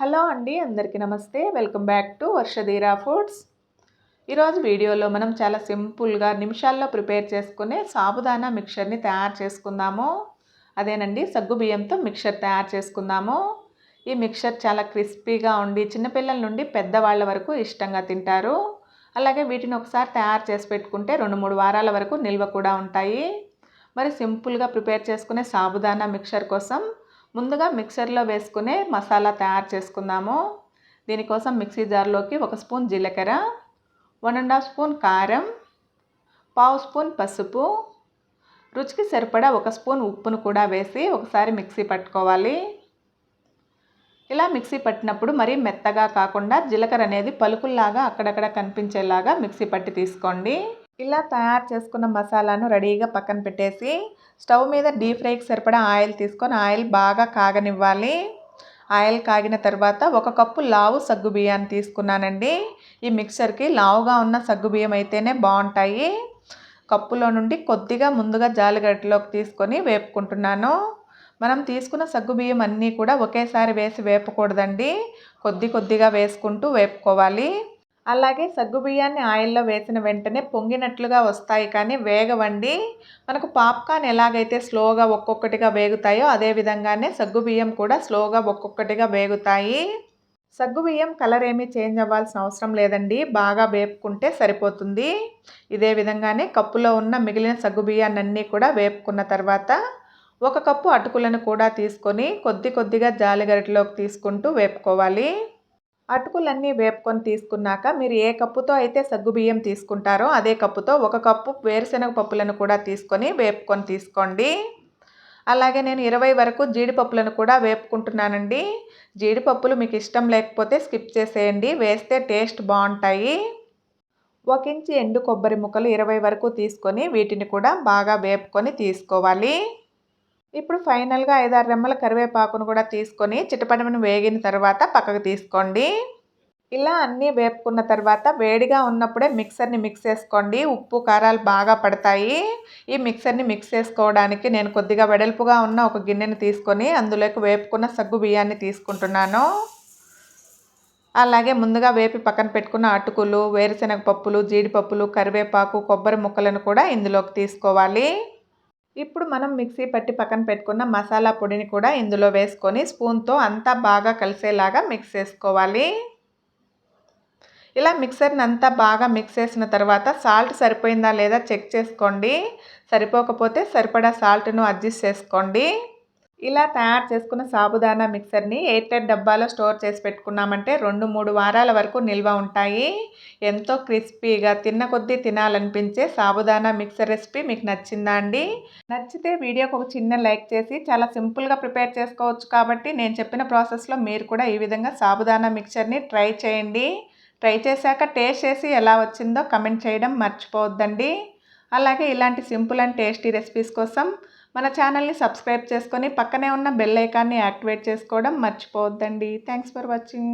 Hello అండి అందరికీ నమస్తే. Welcome back to Varshadheera Foods. ఈరోజు వీడియోలో మనం చాలా సింపుల్గా నిమిషాల్లో ప్రిపేర్ చేసుకునే సాబుదానా మిక్చర్ని తయారు చేసుకుందాము. అదేనండి సగ్గు బియ్యంతో మిక్చర్ తయారు చేసుకుందాము. ఈ మిక్చర్ చాలా క్రిస్పీగా ఉండి చిన్నపిల్లల నుండి పెద్దవాళ్ళ వరకు ఇష్టంగా తింటారు. అలాగే వీటిని ఒకసారి తయారు చేసి పెట్టుకుంటే రెండు మూడు వారాల వరకు నిల్వ కూడా ఉంటాయి. మరి సింపుల్గా ప్రిపేర్ చేసుకునే సాబుదానా మిక్చర్ కోసం ముందుగా మిక్సర్లో వేసుకునే మసాలా తయారు చేసుకుందాము. దీనికోసం మిక్సీ జార్లోకి ఒక స్పూన్ జీలకర్ర వన్ అండ్ హాఫ్ స్పూన్ కారం పావు స్పూన్ పసుపు రుచికి సరిపడా ఒక స్పూన్ ఉప్పును కూడా వేసి ఒకసారి మిక్సీ పట్టుకోవాలి. ఇలా మిక్సీ పట్టినప్పుడు మరీ మెత్తగా కాకుండా జీలకర్ర అనేది పలుకుల్లాగా అక్కడక్కడ కనిపించేలాగా మిక్సీ పట్టి తీసుకోండి. ఇలా తయారు చేసుకున్న మసాలాను రెడీగా పక్కన పెట్టేసి స్టవ్ మీద డీప్ ఫ్రైకి సరిపడా ఆయిల్ తీసుకొని ఆయిల్ బాగా కాగనివ్వాలి. ఆయిల్ కాగిన తర్వాత ఒక కప్పు లావు సగ్గు బియ్యాన్ని తీసుకున్నానండి. ఈ మిక్సర్కి లావుగా ఉన్న సగ్గు బియ్యం అయితేనే బాగుంటాయి. కప్పులో నుండి కొద్దిగా ముందుగా జాలిగడ్డలోకి తీసుకొని వేపుకుంటున్నాను. మనం తీసుకున్న సగ్గుబియ్యం అన్నీ కూడా ఒకేసారి వేసి వేపకూడదండి. కొద్ది కొద్దిగా వేసుకుంటూ వేపుకోవాలి. అలాగే సగ్గుబియ్యాన్ని ఆయిల్లో వేసిన వెంటనే పొంగినట్లుగా వస్తాయి. కానీ వేగవండి. మనకు పాప్కార్న్ ఎలాగైతే స్లోగా ఒక్కొక్కటిగా వేగుతాయో అదే విధంగానే సగ్గుబియ్యం కూడా స్లోగా ఒక్కొక్కటిగా వేగుతాయి. సగ్గుబియ్యం కలర్ ఏమీ చేంజ్ అవ్వాల్సిన అవసరం లేదండి. బాగా వేపుకుంటే సరిపోతుంది. ఇదే విధంగానే కప్పులో ఉన్న మిగిలిన సగ్గుబియ్యాన్ని అన్నీ కూడా వేపుకున్న తర్వాత ఒక కప్పు అటుకులను కూడా తీసుకొని కొద్ది కొద్దిగా జాలిగరిటలోకి తీసుకుంటూ వేపుకోవాలి. అటుకులన్నీ వేపుకొని తీసుకున్నాక మీరు ఏ కప్పుతో అయితే సగ్గుబియ్యం తీసుకుంటారో అదే కప్పుతో ఒక కప్పు వేరుశనగ పప్పులను కూడా తీసుకొని వేపుకొని తీసుకోండి. అలాగే నేను ఇరవై వరకు జీడిపప్పులను కూడా వేపుకుంటున్నానండి. జీడిపప్పులు మీకు ఇష్టం లేకపోతే స్కిప్ చేసేయండి. వేస్తే టేస్ట్ బాగుంటాయి. ఒక ఇంచు ఎండు కొబ్బరి ముక్కలు ఇరవై వరకు తీసుకొని వీటిని కూడా బాగా వేపుకొని తీసుకోవాలి. ఇప్పుడు ఫైనల్గా ఐదారు రెమ్మల కరివేపాకును కూడా తీసుకొని చిటపటమని వేగిన తర్వాత పక్కకు తీసుకోండి. ఇలా అన్నీ వేపుకున్న తర్వాత వేడిగా ఉన్నప్పుడే మిక్సర్ని మిక్స్ చేసుకోండి. ఉప్పు కారాలు బాగా పడతాయి. ఈ మిక్సర్ని మిక్స్ చేసుకోవడానికి నేను కొద్దిగా వెడల్పుగా ఉన్న ఒక గిన్నెని తీసుకొని అందులోకి వేపుకున్న సగ్గు బియ్యాన్ని తీసుకుంటున్నాను. అలాగే ముందుగా వేపి పక్కన పెట్టుకున్న అటుకులు వేరుశనగ పప్పులు జీడిపప్పులు కరివేపాకు కొబ్బరి ముక్కలను కూడా ఇందులోకి తీసుకోవాలి. ఇప్పుడు మనం మిక్సీ పట్టి పక్కన పెట్టుకున్న మసాలా పొడిని కూడా ఇందులో వేసుకొని స్పూన్తో అంతా బాగా కలిసేలాగా మిక్స్ చేసుకోవాలి. ఇలా మిక్సర్ని అంతా బాగా మిక్స్ చేసిన తర్వాత సాల్ట్ సరిపోయిందా లేదా చెక్ చేసుకోండి. సరిపోకపోతే సరిపడా సాల్ట్ను అడ్జస్ట్ చేసుకోండి. ఇలా తయారు చేసుకున్న సాబుదానా మిక్సర్ని ఎయిర్టెడ్ డబ్బాలో స్టోర్ చేసి పెట్టుకున్నామంటే రెండు మూడు వారాల వరకు నిల్వ ఉంటాయి. ఎంతో క్రిస్పీగా తిన్న కొద్దీ తినాలనిపించే సాబుదానా మిక్సర్ రెసిపీ మీకు నచ్చిందా అండి? నచ్చితే వీడియోకి ఒక చిన్న లైక్ చేసి చాలా సింపుల్గా ప్రిపేర్ చేసుకోవచ్చు కాబట్టి నేను చెప్పిన ప్రాసెస్లో మీరు కూడా ఈ విధంగా సాబుదానా మిక్చర్ని ట్రై చేయండి. ట్రై చేశాక టేస్ట్ చేసి ఎలా వచ్చిందో కమెంట్ చేయడం మర్చిపోవద్దండి. అలాగే ఇలాంటి సింపుల్ అండ్ టేస్టీ రెసిపీస్ కోసం మన ఛానల్ని సబ్స్క్రైబ్ చేసుకొని పక్కనే ఉన్న బెల్ ఐకాన్ని యాక్టివేట్ చేసుకోవడం మర్చిపోవద్దండి. Thanks for watching.